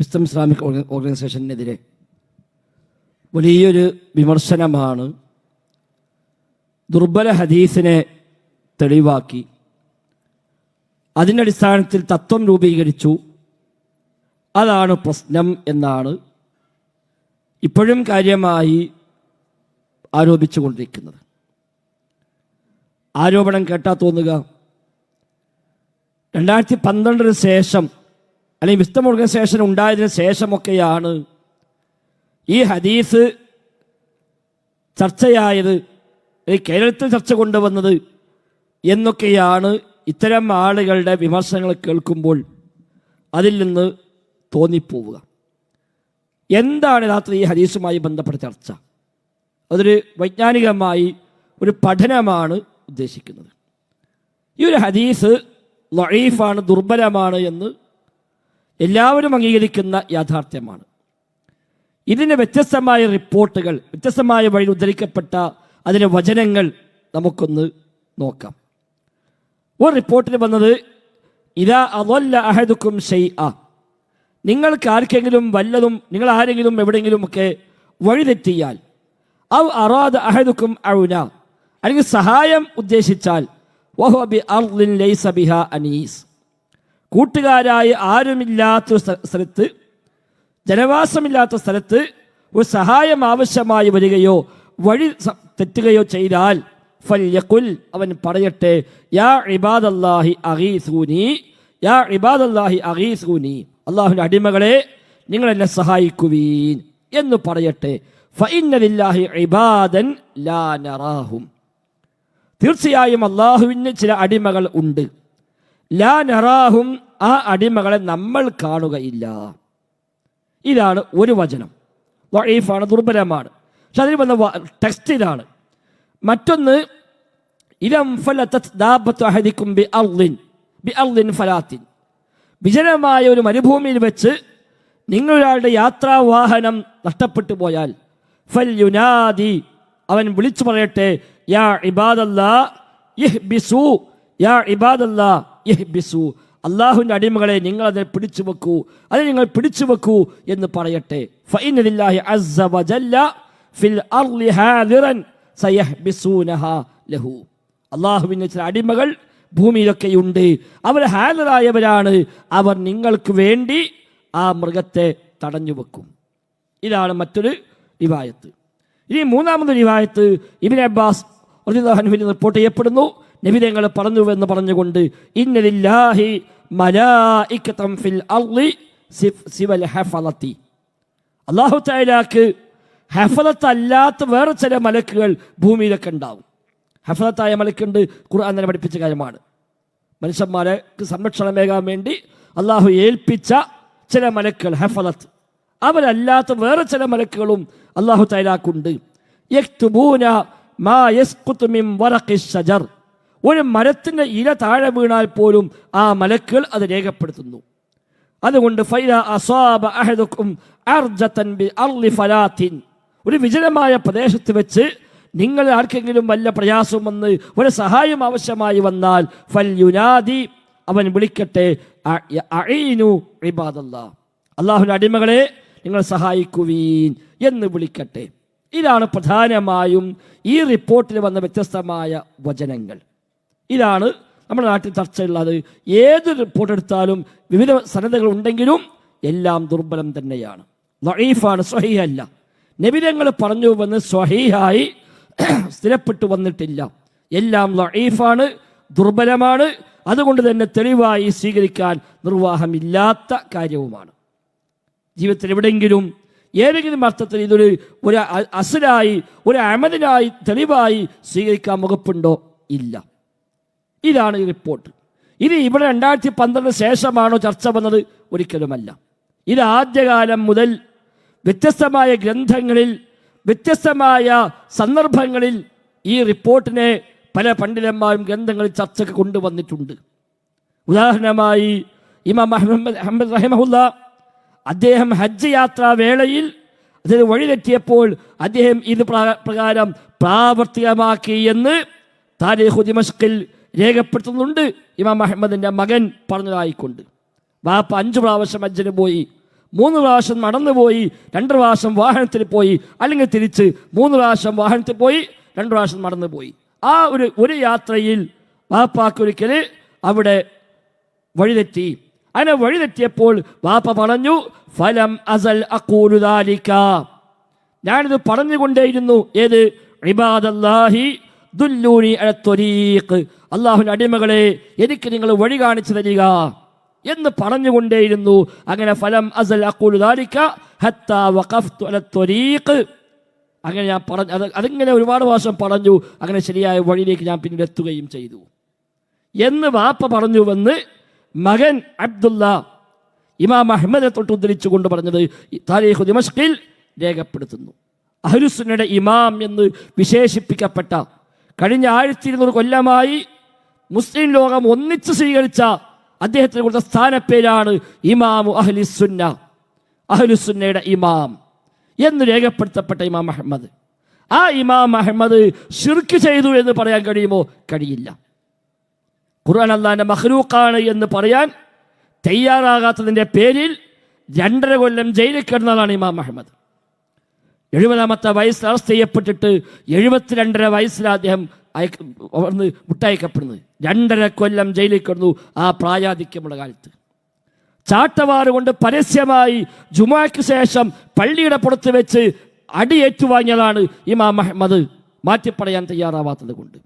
വിസ്തം Islamic ഓർഗനൈസേഷനെതിരെ വലിയൊരു വിമർശനമാണ് ദുർബല ഹദീസിനെ തെളിവാക്കി. അതിന്റെ അടിസ്ഥാനത്തിൽ തത്വം രൂപീകരിച്ചു. അതാണ് പ്രശ്നം എന്നാണ് ഇപ്പോഴും കാര്യമായി ആരോപിച്ചുകൊണ്ടിരിക്കുന്നത്. ആരോപണം കേട്ടാ തോന്നുക. രണ്ടായിരത്തി പന്ത്രണ്ടിന് ശേഷം അല്ലെങ്കിൽ വിസ്തം ഓർഗനൈസേഷൻ ഉണ്ടായതിന് ശേഷമൊക്കെയാണ് ഈ ഹദീസ് ചർച്ചയായത് കേരളത്തിൽ ചർച്ച കൊണ്ടുവന്നത് എന്നൊക്കെയാണ് ഇത്തരം ആളുകളുടെ വിമർശനങ്ങൾ കേൾക്കുമ്പോൾ അതിൽ നിന്ന് തോന്നിപ്പോവുക. എന്താണ് യഥാർത്ഥത്തിൽ ഈ ഹദീസുമായി ബന്ധപ്പെട്ട ചർച്ച? അതൊരു വൈജ്ഞാനികമായി ഒരു പഠനമാണ് ഉദ്ദേശിക്കുന്നത്. ഈ ഒരു ഹദീസ് ലൈഫാണ് ദുർബലമാണ് എന്ന് എല്ലാവരും അംഗീകരിക്കുന്ന യാഥാർത്ഥ്യമാണ്. ഇതിന് വ്യത്യസ്തമായ റിപ്പോർട്ടുകൾ വ്യത്യസ്തമായ വഴി ഉദ്ധരിക്കപ്പെട്ട അതിലെ വചനങ്ങൾ നമുക്കൊന്ന് നോക്കാം. ഒരു റിപ്പോർട്ടിൽ വന്നത് ഇതാ അതല്ല അഹദുക്കും ഷെയ് ആ നിങ്ങൾക്ക് ആർക്കെങ്കിലും വല്ലതും നിങ്ങൾ ആരെങ്കിലും എവിടെയെങ്കിലും ഒക്കെ വഴിതെറ്റിയാൽ ഔ അറാദ് അഹദുക്കും അഴുന അല്ലെങ്കിൽ സഹായം ഉദ്ദേശിച്ചാൽ വഹബി ലൈസ ബിഹ അനീസ്. കൂട്ടുകാരായി ആരുമില്ലാത്ത സ്ഥ- സ്ഥലത്ത് ജനവാസമില്ലാത്ത സ്ഥലത്ത് ഒരു സഹായം ആവശ്യമായി വരികയോ വഴി തെറ്റുകയോ ചെയ്താൽ ഫല്യക്കുൽ അവൻ പറയട്ടെ യാ ഇബാദല്ലാഹി അഗീസൂനി യാ ഇബാദല്ലാഹി അഗീസൂനി അള്ളാഹുവിന്റെ അടിമകളെ നിങ്ങളെന്നെ സഹായിക്കുവീൻ എന്ന് പറയട്ടെ. ഫൈനലില്ലാഹി ഇബാദൻ ലാ നറാഹും. തീർച്ചയായും അള്ളാഹുവിന് ചില അടിമകൾ ഉണ്ട്. ലാ നറാഹും ആ അടിമകളെ നമ്മൾ കാണുകയില്ല. ഇതാണ് ഒരു വചനം. വഴീഫാണ് ദുർബലമാണ്. പക്ഷെ അതിൽ വന്ന ടെക്സ്റ്റ് ഇതാണ്. മറ്റൊന്ന് വിജനമായ ഒരു മരുഭൂമിയിൽ വെച്ച് നിങ്ങളൊരാളുടെ യാത്രാവാഹനം നഷ്ടപ്പെട്ടു പോയാൽ ഫൽ യുനാദി അവൻ വിളിച്ചു പറയട്ടെ യാ ഇബാദല്ലാ യാ ഇബാദല്ലാ യഹ്ബിസു അള്ളാഹുവിന്റെ അടിമകളെ നിങ്ങൾ അതിനെ പിടിച്ചു വെക്കൂ. അതിനെ നിങ്ങൾ പിടിച്ചു വെക്കൂ എന്ന് പറയട്ടെ. അള്ളാഹുവിന്റെ ചില അടിമകൾ ഭൂമിയിലൊക്കെയുണ്ട് അവർ ഹാലറായവരാണ് അവർ നിങ്ങൾക്ക് വേണ്ടി ആ മൃഗത്തെ തടഞ്ഞു വെക്കും. ഇതാണ് മറ്റൊരു റിവായത്ത്. ഇനി മൂന്നാമത് റിവായത്ത് ഇബിൻ അബ്ബാസ് റിപ്പോർട്ട് ചെയ്യപ്പെടുന്നു. നബിതങ്ങൾ പറഞ്ഞു എന്ന് പറഞ്ഞുകൊണ്ട് ഇന്നലില്ലാഹി ഫിൽ അള്ളാഹു താലാക്ക് ഹഫലത്ത്. അല്ലാത്ത വേറെ ചില മലക്കുകൾ ഭൂമിയിലൊക്കെ ഉണ്ടാവും. ഹഫലത്തായ മലക്കുണ്ട് ഖുർആൻ തന്നെ പഠിപ്പിച്ച കാര്യമാണ്. മനുഷ്യന്മാർക്ക് സംരക്ഷണമേകാൻ വേണ്ടി അള്ളാഹു ഏൽപ്പിച്ച ചില മലക്കുകൾ ഹഫലത്ത്. അവരല്ലാത്ത വേറെ ചില മലക്കുകളും അള്ളാഹു തൈലാക്കുണ്ട് യക്തുബൂന മാ യസ്ഖുതു മിൻ വറഖി ഷജർ ഒരു മരത്തിന്റെ ഇല താഴെ വീണാൽ പോലും ആ മലക്കുകൾ അത് രേഖപ്പെടുത്തുന്നു. അതുകൊണ്ട് ഫൈല അസാബ അഹദുക്കും ബി ഒരു വിജനമായ പ്രദേശത്ത് വെച്ച് നിങ്ങൾ ആർക്കെങ്കിലും വല്ല പ്രയാസം വന്ന് ഒരു സഹായം ആവശ്യമായി വന്നാൽ ഫൽ യുനാദി അവൻ വിളിക്കട്ടെ അ- യ- അഈനു ഇബാദല്ലാ. അള്ളാഹുവിന്റെ അടിമകളെ നിങ്ങൾ സഹായിക്കുവീൻ എന്ന് വിളിക്കട്ടെ. ഇതാണ് പ്രധാനമായും ഈ റിപ്പോർട്ടിൽ വന്ന വ്യത്യസ്തമായ വചനങ്ങൾ. ഇതാണ് നമ്മുടെ നാട്ടിൽ ചർച്ചയുള്ളത്. ഏത് റിപ്പോർട്ട് എടുത്താലും വിവിധ സന്നദ്ധകൾ ഉണ്ടെങ്കിലും എല്ലാം ദുർബലം തന്നെയാണ്. ലഈഫാണ് സ്വഹീഹല്ല. നബിതങ്ങൾ പറഞ്ഞു വന്ന് സ്വഹീഹായി സ്ഥിരപ്പെട്ടു വന്നിട്ടില്ല. എല്ലാം ലഈഫാണ് ദുർബലമാണ്. അതുകൊണ്ട് തന്നെ തെളിവായി സ്വീകരിക്കാൻ നിർവാഹമില്ലാത്ത കാര്യവുമാണ്. ജീവിതത്തിൽ എവിടെയെങ്കിലും ഏതെങ്കിലും അർത്ഥത്തിൽ ഇതൊരു ഒരു അസുരായി ഒരു അമലിനായി തെളിവായി സ്വീകരിക്കാൻ മുഖപ്പുണ്ടോ ഇല്ല. ഇതാണ് ഈ റിപ്പോർട്ട് ഇത് ഇവിടെ രണ്ടായിരത്തി പന്ത്രണ്ട് ശേഷമാണോ ചർച്ച വന്നത്? ഒരിക്കലുമല്ല. ഇത് ആദ്യകാലം മുതൽ വ്യത്യസ്തമായ ഗ്രന്ഥങ്ങളിൽ വ്യത്യസ്തമായ സന്ദർഭങ്ങളിൽ ഈ റിപ്പോർട്ടിനെ പല പണ്ഡിതന്മാരും ഗ്രന്ഥങ്ങളിൽ ചർച്ചയ്ക്ക് കൊണ്ടുവന്നിട്ടുണ്ട്. ഉദാഹരണമായി ഇമാം അഹമ്മദ് അഹമ്മദ് റഹിമഹുല്ല അദ്ദേഹം ഹജ്ജ് യാത്രാ വേളയിൽ അതിന് വഴിതെറ്റിയപ്പോൾ അദ്ദേഹം ഇത് പ്ര- പ്രകാരം പ്രാവർത്തികമാക്കി എന്ന് താരിഖു ദിമഷ്കിൽ രേഖപ്പെടുത്തുന്നുണ്ട്. ഇമാം അഹമ്മദിന്റെ മകൻ പറഞ്ഞതായിക്കൊണ്ട്. വാപ്പ അഞ്ച് പ്രാവശ്യം അജ്ജന് പോയി മൂന്ന് പ്രാവശ്യം നടന്നു പോയി രണ്ട് പ്രാവശ്യം വാഹനത്തിൽ പോയി അല്ലെങ്കിൽ തിരിച്ച് മൂന്ന് പ്രാവശ്യം വാഹനത്തിൽ പോയി രണ്ട് പ്രാവശ്യം നടന്നു പോയി. ആ ഒരു ഒരു യാത്രയിൽ വാപ്പാക്കൊരിക്കൽ അവിടെ വഴിതെറ്റി. അങ്ങനെ വഴിതെറ്റിയപ്പോൾ വാപ്പ പറഞ്ഞു ഫലം അസൽ അക്കൂലുദാലിക്ക ഞാനിത് പറഞ്ഞുകൊണ്ടേയിരുന്നു. ഏത്? ഇബാദല്ലാഹി ദുല്ലൂനി അല ത്വരീഖ്. അള്ളാഹുവിന്റെ അടിമകളെ എനിക്ക് നിങ്ങൾ വഴി കാണിച്ചു തരിക എന്ന് പറഞ്ഞുകൊണ്ടേയിരുന്നു. അങ്ങനെ ഫലം അസൽ അങ്ങനെ ഞാൻ പറഞ്ഞു അത് അതിങ്ങനെ ഒരുപാട് പ്രാവശ്യം പറഞ്ഞു. അങ്ങനെ ശരിയായ വഴിയിലേക്ക് ഞാൻ പിന്നീട് എത്തുകയും ചെയ്തു. എന്ന് വാപ്പ പറഞ്ഞുവെന്ന് മകൻ അബ്ദുള്ള ഇമാം അഹമ്മദെ തൊട്ട് ഉദ്ധരിച്ചു ഉദ്ധരിച്ചുകൊണ്ട് പറഞ്ഞത് താരീഖു ദിമഷ്കിൽ രേഖപ്പെടുത്തുന്നു. അഹ്ലുസുന്നയുടെ ഇമാം എന്ന് വിശേഷിപ്പിക്കപ്പെട്ട കഴിഞ്ഞ ആയിരത്തി ഇരുന്നൂറ് കൊല്ലമായി മുസ്ലിം ലോകം ഒന്നിച്ച് സ്വീകരിച്ച അദ്ദേഹത്തിന് കൊടുത്ത സ്ഥാനപ്പേരാണ് ഇമാമു അഹ്ലിസുന്ന അഹ്ലുസുന്നയുടെ ഇമാം എന്ന് രേഖപ്പെടുത്തപ്പെട്ട ഇമാം അഹമ്മദ്. ആ ഇമാം അഹമ്മദ് ഷിർക്ക് ചെയ്തു എന്ന് പറയാൻ കഴിയുമോ? കഴിയില്ല. ഖുർആൻ അള്ളാന്റെ മഹ്ലൂക്കാണ് എന്ന് പറയാൻ തയ്യാറാകാത്തതിന്റെ പേരിൽ രണ്ടര കൊല്ലം ജയിലിൽ കിടന്നതാണ് ഇമാം അഹമ്മദ്. എഴുപതാമത്തെ വയസ്സിൽ അറസ്റ്റ് ചെയ്യപ്പെട്ടിട്ട് എഴുപത്തിരണ്ടര വയസ്സിൽ അദ്ദേഹം അയക്ക അവിടുന്ന് വിട്ടയക്കപ്പെടുന്നത് രണ്ടര കൊല്ലം ജയിലിൽ കിടന്നു ആ പ്രായാധിക്യമുള്ള കാലത്ത്. ചാട്ടവാറ് കൊണ്ട് പരസ്യമായി ജുമാക്ക് ശേഷം പള്ളിയുടെ പുറത്ത് വെച്ച് അടിയേറ്റുവാങ്ങിയതാണ് ഇമാം അഹമ്മദ്. മാറ്റിപ്പറയാൻ തയ്യാറാവാത്തത് കൊണ്ട്.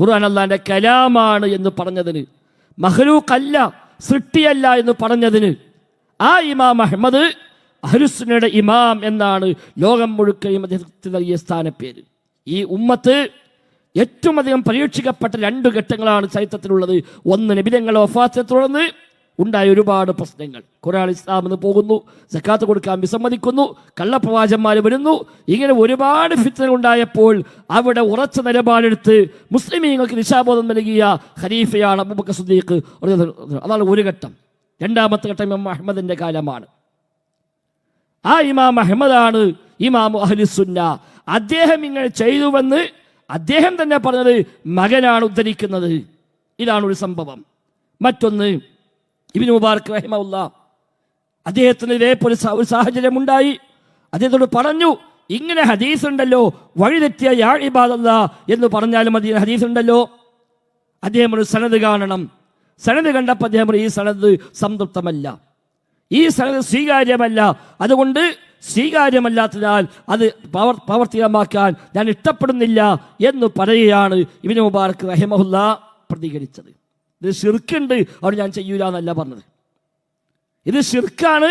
ഖുർആൻ അള്ളാന്റെ കലാമാണ് എന്ന് പറഞ്ഞതിന് മഹ്ലൂക്കല്ല സൃഷ്ടിയല്ല എന്ന് പറഞ്ഞതിന് ആ ഇമാം അഹമ്മദ് അഹ്ലുസുന്നയുടെ ഇമാം എന്നാണ് ലോകം മുഴുക്കയും അദ്ദേഹത്തിന് നൽകിയ സ്ഥാനപ്പേര്. ഈ ഉമ്മത്ത് ഏറ്റവും അധികം പരീക്ഷിക്കപ്പെട്ട രണ്ട് ഘട്ടങ്ങളാണ് ചരിത്രത്തിലുള്ളത്. ഒന്ന് നബിതങ്ങളുടെ വഫാത്തെ തുടർന്ന് ഉണ്ടായ ഒരുപാട് പ്രശ്നങ്ങൾ. ഖുറാൻ ഇസ്ലാമെന്ന് പോകുന്നു സക്കാത്ത് കൊടുക്കാൻ വിസമ്മതിക്കുന്നു കള്ളപ്രവാചന്മാർ വരുന്നു. ഇങ്ങനെ ഒരുപാട് ഫിത്തന ഉണ്ടായപ്പോൾ അവിടെ ഉറച്ച നിലപാടെടുത്ത് മുസ്ലിമീങ്ങൾക്ക് ദിശാബോധം നൽകിയ ഖലീഫയാണ് അബൂബക്കർ സുദ്ദീഖ് അതാണ് ഒരു ഘട്ടം. രണ്ടാമത്തെ ഘട്ടം ഇമാം അഹമ്മദിന്റെ കാലമാണ്. ആ ഇമാം അഹമ്മദാണ് ഇമാം അഹലിസുന്ന അദ്ദേഹം ഇങ്ങനെ ചെയ്തുവെന്ന് അദ്ദേഹം തന്നെ പറഞ്ഞത് മകനാണ് ഉദ്ധരിക്കുന്നത്. ഇതാണ് ഒരു സംഭവം. മറ്റൊന്ന് ഇബിന് മുബാർക്ക് റഹിമുള്ള അദ്ദേഹത്തിന് ഇതേപോലെ ഒരു സാഹചര്യം ഉണ്ടായി അദ്ദേഹത്തോട് പറഞ്ഞു ഇങ്ങനെ ഹദീസ് ഉണ്ടല്ലോ വഴിതെറ്റിയ യാ എന്ന് പറഞ്ഞാലും മതി ഹദീസ് ഉണ്ടല്ലോ. അദ്ദേഹം ഒരു സനത് കാണണം. സനത് കണ്ടപ്പോൾ അദ്ദേഹം ഈ സനത് സംതൃപ്തമല്ല. ഈ സനത് സ്വീകാര്യമല്ല. അതുകൊണ്ട് സ്വീകാര്യമല്ലാത്തതിനാൽ അത് പവർ പ്രവർത്തികമാക്കാൻ ഞാൻ ഇഷ്ടപ്പെടുന്നില്ല എന്ന് പറയുകയാണ് ഇബിന് മുബാർക്ക് റഹിമഹുല്ല പ്രതികരിച്ചത്. ഇത് ഷിർക്കുണ്ട് അവിടെ ഞാൻ ചെയ്യൂല എന്നല്ല പറഞ്ഞത്. ഇത് ഷിർക്കാണ്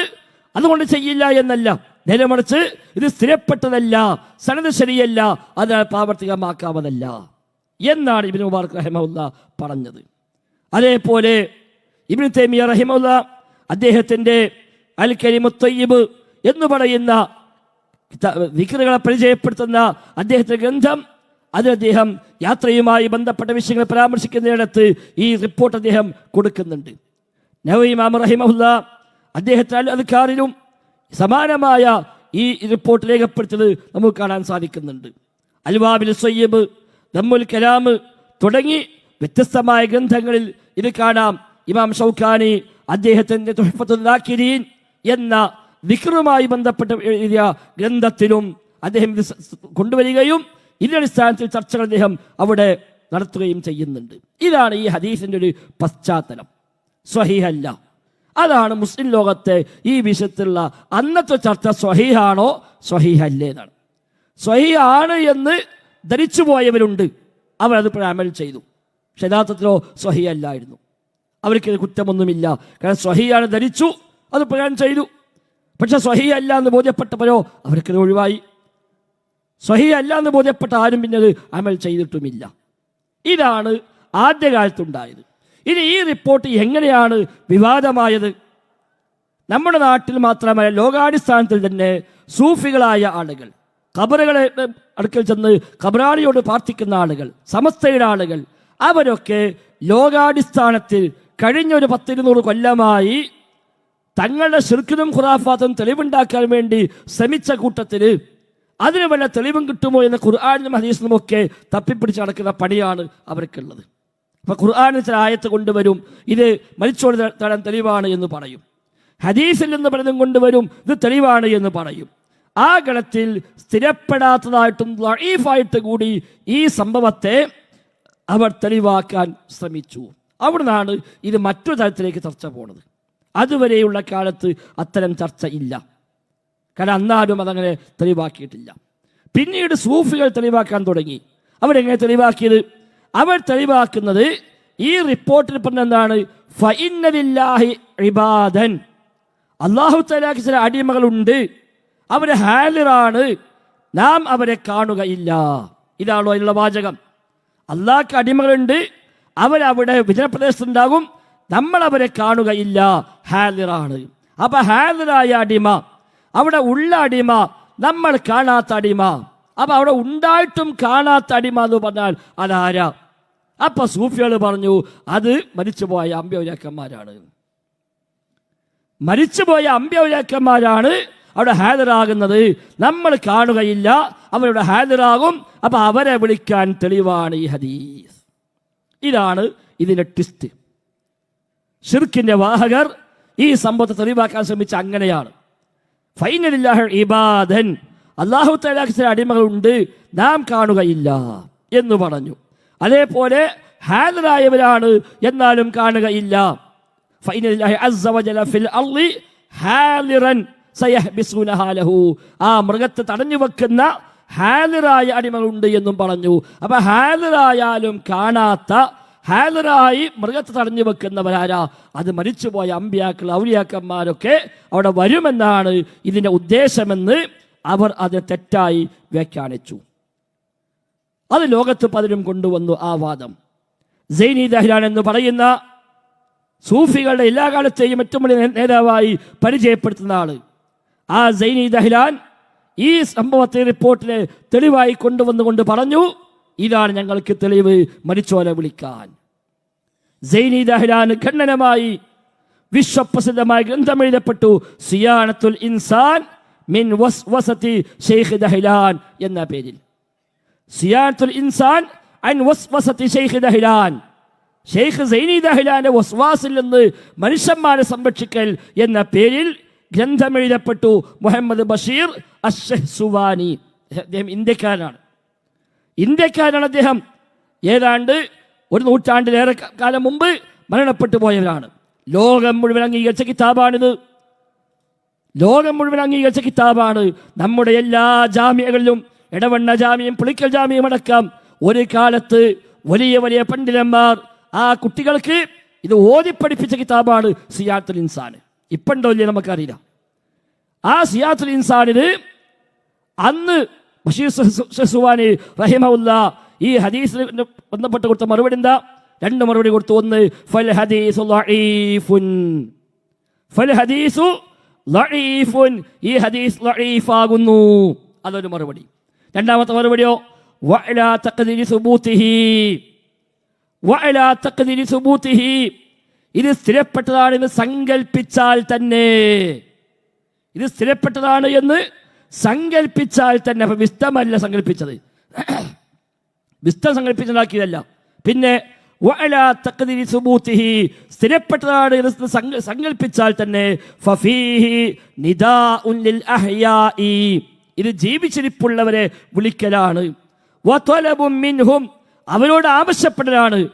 അതുകൊണ്ട് ചെയ്യില്ല എന്നല്ല. നേരെ മറിച്ച് ഇത് സ്ഥിരപ്പെട്ടതല്ല സനത് ശരിയല്ല അത് പ്രാവർത്തികമാക്കാവതല്ല എന്നാണ് ഇബിൻ മുബാർക്ക് റഹിമുല്ല പറഞ്ഞത്. അതേപോലെ ഇബിൻ തൈമിയ റഹിമുല്ല അദ്ദേഹത്തിന്റെ അൽ കരിമുത്തയ്യബ് എന്ന് പറയുന്ന വിക്രുകളെ പരിചയപ്പെടുത്തുന്ന അദ്ദേഹത്തിന്റെ ഗ്രന്ഥം. അത് അദ്ദേഹം യാത്രയുമായി ബന്ധപ്പെട്ട വിഷയങ്ങൾ പരാമർശിക്കുന്നിടത്ത് ഈ റിപ്പോർട്ട് അദ്ദേഹം കൊടുക്കുന്നുണ്ട്. നവീമാം റഹിമഹുല്ല അദ്ദേഹത്തെ അധികാരിലും സമാനമായ ഈ റിപ്പോർട്ട് രേഖപ്പെടുത്തിയത് നമുക്ക് കാണാൻ സാധിക്കുന്നുണ്ട്. അൽവാബിൽ സയ്യബ് ദമ്മുൽ കലാം തുടങ്ങി വ്യത്യസ്തമായ ഗ്രന്ഥങ്ങളിൽ ഇത് കാണാം. ഇമാം ഷൗഖാനി അദ്ദേഹത്തിന്റെ തുഹഫത്തുല്ലാക്കിരീൻ എന്ന വിക്രുമായി ബന്ധപ്പെട്ട് എഴുതിയ ഗ്രന്ഥത്തിലും അദ്ദേഹം ഇത് കൊണ്ടുവരികയും ഇതിനടിസ്ഥാനത്തിൽ ചർച്ചകൾ അദ്ദേഹം അവിടെ നടത്തുകയും ചെയ്യുന്നുണ്ട്. ഇതാണ് ഈ ഹദീസിന്റെ ഒരു പശ്ചാത്തലം. സ്വഹീഹല്ല. അതാണ് മുസ്ലിം ലോകത്തെ ഈ വിഷയത്തിലുള്ള അന്നത്തെ ചർച്ച സ്വഹീഹാണോ സ്വഹീഹല്ലേ എന്നാണ്. സ്വഹീഹാണ് എന്ന് ധരിച്ചു പോയവരുണ്ട് അവരത് അമൽ ചെയ്തു. പക്ഷെ യഥാർത്ഥത്തിലോ സ്വഹീയല്ലായിരുന്നു അവർക്കിത് കുറ്റമൊന്നുമില്ല. കാരണം സ്വഹീയാണ് ധരിച്ചു അത് പ്രകാരം ചെയ്തു. പക്ഷെ സ്വഹീ അല്ല എന്ന് ബോധ്യപ്പെട്ടവരോ അവർക്കത് ഒഴിവായി. സ്വഹീ അല്ല എന്ന് ബോധ്യപ്പെട്ട ആരും പിന്നെ അത് അമൽ ചെയ്തിട്ടുമില്ല. ഇതാണ് ആദ്യകാലത്തുണ്ടായത്. ഇനി ഈ റിപ്പോർട്ട് എങ്ങനെയാണ് വിവാദമായത്? നമ്മുടെ നാട്ടിൽ മാത്രമല്ല ലോകാടിസ്ഥാനത്തിൽ തന്നെ സൂഫികളായ ആളുകൾ ഖബറുകളെ അടുക്കൽ ചെന്ന് ഖബറാളിയോട് പ്രാർത്ഥിക്കുന്ന ആളുകൾ സമസ്തയുടെ ആളുകൾ അവരൊക്കെ ലോകാടിസ്ഥാനത്തിൽ കഴിഞ്ഞ ഒരു പത്തിരുന്നൂറ് കൊല്ലമായി തങ്ങളുടെ ശിർക്കിനും ഖുറാഫാത്തും തെളിവുണ്ടാക്കാൻ വേണ്ടി ശ്രമിച്ച കൂട്ടത്തിൽ അതിന് വല്ല തെളിവും കിട്ടുമോ എന്ന ഖുർആാനും ഹദീസിനും ഒക്കെ തപ്പിപ്പിടിച്ച് നടക്കുന്ന പണിയാണ് അവർക്കുള്ളത്. അപ്പൊ ഖുർആാനിൽ ചില ആയത്ത് കൊണ്ടുവരും. ഇത് മരിച്ചോട് തരാൻ തെളിവാണ് എന്ന് പറയും. ഹദീസിൽ നിന്ന് പലതും കൊണ്ടുവരും. ഇത് തെളിവാണ് എന്ന് പറയും. ആ ഗണത്തിൽ സ്ഥിരപ്പെടാത്തതായിട്ടും ലൈഫായിട്ട് കൂടി ഈ സംഭവത്തെ അവർ തെളിവാക്കാൻ ശ്രമിച്ചു. അവിടുന്നാണ് ഇത് മറ്റൊരു തരത്തിലേക്ക് ചർച്ച പോണത്. അതുവരെയുള്ള കാലത്ത് അത്തരം ചർച്ച ഇല്ല. കാരണം അന്നാരും അതങ്ങനെ തെളിവാക്കിയിട്ടില്ല. പിന്നീട് സൂഫികൾ തെളിവാക്കാൻ തുടങ്ങി. അവരെങ്ങനെ തെളിവാക്കിയത്? അവർ തെളിവാക്കുന്നത് ഈ റിപ്പോർട്ടിൽ പറഞ്ഞ എന്താണ്? ഇബാദൻ. അള്ളാഹു തലാക്ക് ചില അടിമകളുണ്ട്. അവരെ ഹാലിറാണ് നാം അവരെ കാണുകയില്ല. ഇതാണോ അതിനുള്ള വാചകം. അള്ളാഹ്ക്ക് അടിമകളുണ്ട്. അവരവിടെ വിജനപ്രദേശത്തുണ്ടാകും. നമ്മൾ അവരെ കാണുകയില്ല ഹാലിറാണ് അപ്പൊ ഹാലിറായ അടിമ അവിടെ ഉള്ള അടിമ നമ്മൾ കാണാത്ത അടിമ. അപ്പൊ അവിടെ ഉണ്ടായിട്ടും കാണാത്ത അടിമ എന്ന് പറഞ്ഞാൽ അതാരാ? അപ്പൊ സൂഫികൾ പറഞ്ഞു അത് മരിച്ചുപോയ അമ്പ്യൗരാക്കന്മാരാണ് മരിച്ചുപോയ അമ്പ്യൗരാക്കന്മാരാണ് അവിടെ ഹാജരാകുന്നത് നമ്മൾ കാണുകയില്ല അവരുടെ ഹാജരാകും അപ്പൊ അവരെ വിളിക്കാൻ തെളിവാണ് ഈ ഹദീസ്. ഇതാണ് ഇതിന്റെ ട്വിസ്റ്റ് ഷിർക്കിന്റെ വാഹകർ ഈ സംഭവത്തെ തെളിവാക്കാൻ ശ്രമിച്ച അങ്ങനെയാണ്. ഫൈനലില്ലാഹ് ഇബാദൻ. അള്ളാഹു തലാഖ് ചില അടിമകളുണ്ട് നാം കാണുകയില്ല എന്ന് പറഞ്ഞു. അതേപോലെ ഹാജരായവരാണ് എന്നാലും കാണുകയില്ല. ആ മൃഗത്തെ തടഞ്ഞു വെക്കുന്ന ഹാലിറായ അടിമകളുണ്ട് എന്നും പറഞ്ഞു. അപ്പൊ ഹാലിറായാലും കാണാത്ത ഹാലറായി മൃഗത്തെ തടഞ്ഞു വെക്കുന്നവരാരാ? അത് മരിച്ചുപോയ അമ്പിയാക്കൾ ഔലിയാക്കന്മാരൊക്കെ അവിടെ വരുമെന്നാണ് ഇതിന്റെ ഉദ്ദേശമെന്ന് അവർ അത് തെറ്റായി വ്യാഖ്യാനിച്ചു. അത് ലോകത്ത് പലരും കൊണ്ടുവന്നു ആ വാദം. സൈനി ദഹ്ലാൻ എന്ന് പറയുന്ന സൂഫികളുടെ എല്ലാ കാലത്തെയും ഏറ്റവും വലിയ നേതാവായി പരിചയപ്പെടുത്തുന്ന ആൾ. ആ സൈനി ദഹ്ലാൻ ഈ സംഭവത്തെ റിപ്പോർട്ടിനെ തെളിവായി കൊണ്ടുവന്നുകൊണ്ട് പറഞ്ഞു ഇതാണ് ഞങ്ങൾക്ക് തെളിവ് മരിച്ചോലെ വിളിക്കാൻ. സൈനി ദഹ്ലാൻ ഖണ്ഡനമായി വിശ്വപ്രസിദ്ധമായ ഗ്രന്ഥം എഴുതപ്പെട്ടു. സിയാനത്തുൽ ഇൻസാൻ മിൻ വസ്വസതി ഷെയ്ഖ് ദഹ്ലാൻ എന്ന പേരിൽ. സിയാനത്തുൽ ഇൻസാൻ അൻ വസ്വസതി ദഹ്ലാൻ. സൈനി ദഹ്ലാന്റെ വസ്വാസിൽ നിന്ന് മനുഷ്യന്മാരെ സംരക്ഷിക്കൽ എന്ന പേരിൽ ഗ്രന്ഥം എഴുതപ്പെട്ടു മുഹമ്മദ് ബഷീർ അഷ്സുവാനി അദ്ദേഹം ഇന്ത്യക്കാരനാണ്. ഇന്ത്യക്കാരാണ് അദ്ദേഹം. ഏതാണ്ട് ഒരു നൂറ്റാണ്ടിലേറെ കാലം മുമ്പ് മരണപ്പെട്ടു പോയവരാണ്. ലോകം മുഴുവൻ അംഗീകരിച്ച കിതാബാണിത്. ലോകം മുഴുവൻ അംഗീകരിച്ച കിതാബാണ്. നമ്മുടെ എല്ലാ ജാമ്യകളിലും ഇടവണ്ണ ജാമ്യം പുളിക്കൽ ജാമ്യം അടക്കം. ഒരു കാലത്ത് വലിയ വലിയ പണ്ഡിതന്മാർ ആ കുട്ടികൾക്ക് ഇത് ഓതി പഠിപ്പിച്ച കിതാബാണ് സിയാത്തുൽ ഇൻസാൻ. ഇപ്പണ്ടോ ഇല്ലേ നമുക്കറിയില്ല. ആ സിയാത്തുൽ ഇൻസാനിന് അന്ന് ബഷീർ റഹിമഉല്ല ഈ ഹദീസിൽ ബന്ധപ്പെട്ട് കൊടുത്ത മറുപടി എന്താ? രണ്ട് മറുപടി കൊടുത്തു. ഒന്ന് ഫൽ ഹദീസു ഫൽ ഹദീസു ഈ ഹദീസ് ലഈഫാകുന്നു. അതൊരു മറുപടി. രണ്ടാമത്തെ മറുപടിയോ? ഇത് സ്ഥിരപ്പെട്ടതാണ് എന്ന് സങ്കല്പിച്ചാൽ തന്നെ. ഇത് സ്ഥിരപ്പെട്ടതാണ് എന്ന് സങ്കല്പിച്ചാൽ തന്നെ. അപ്പൊ വിസ്തമല്ല സങ്കല്പിച്ചത് വിസ്തം സങ്കല്പിച്ചുണ്ടാക്കിയതല്ല പിന്നെ സ്ഥിരപ്പെട്ടതാണ് സങ്കല്പിച്ചാൽ തന്നെ ഇത് ജീവിച്ചിരിപ്പുള്ളവരെ വിളിക്കലാണ്. അവരോട് ആവശ്യപ്പെടലാണ്.